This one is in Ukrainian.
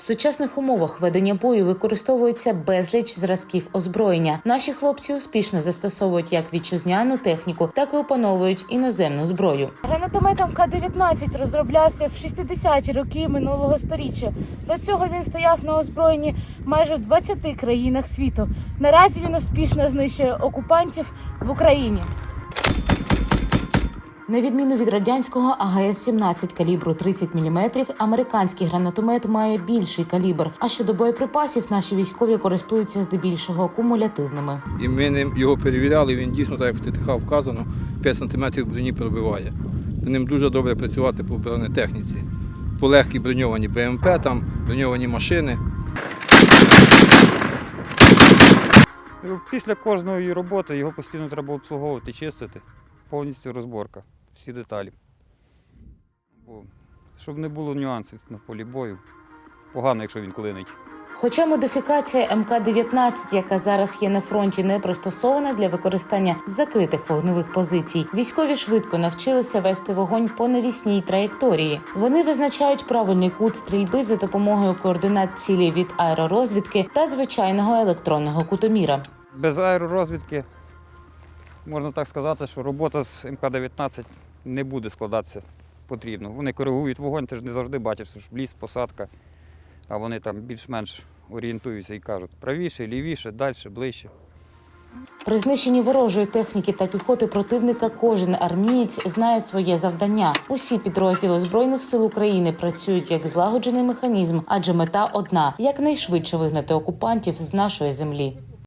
В сучасних умовах ведення бою використовується безліч зразків озброєння. Наші хлопці успішно застосовують як вітчизняну техніку, так і опановують іноземну зброю. Гранатомет МК-19 розроблявся в 60-ті роки минулого сторіччя. До цього він стояв на озброєнні майже в 20 країнах світу. Наразі він успішно знищує окупантів в Україні. На відміну від радянського АГС-17 калібру 30 мм, американський гранатомет має більший калібр. А щодо боєприпасів, наші військові користуються здебільшого кумулятивними. І ми ним його перевіряли, він дійсно, так як в ТТХ вказано, 5 см броні пробиває. Ним дуже добре працювати по бронетехніці. По легкій броньовані БМП, там броньовані машини. Після кожної роботи його постійно треба обслуговувати, чистити. Повністю розборка, всі деталі. Бо, щоб не було нюансів на полі бою. Погано, якщо він клинить. Хоча модифікація МК-19, яка зараз є на фронті, не пристосована для використання закритих вогневих позицій, військові швидко навчилися вести вогонь по навісній траєкторії. Вони визначають правильний кут стрільби за допомогою координат цілі від аеророзвідки та звичайного електронного кутоміра. Без аеророзвідки можна так сказати, що робота з МК-19 не буде складатися потрібно. Вони коригують вогонь, ти ж не завжди бачиш, що ж ліс, посадка, а вони там більш-менш орієнтуються і кажуть правіше, лівіше, далі, ближче. При знищенні ворожої техніки та піхоти противника кожен армієць знає своє завдання. Усі підрозділи збройних сил України працюють як злагоджений механізм, адже мета одна якнайшвидше вигнати окупантів з нашої землі.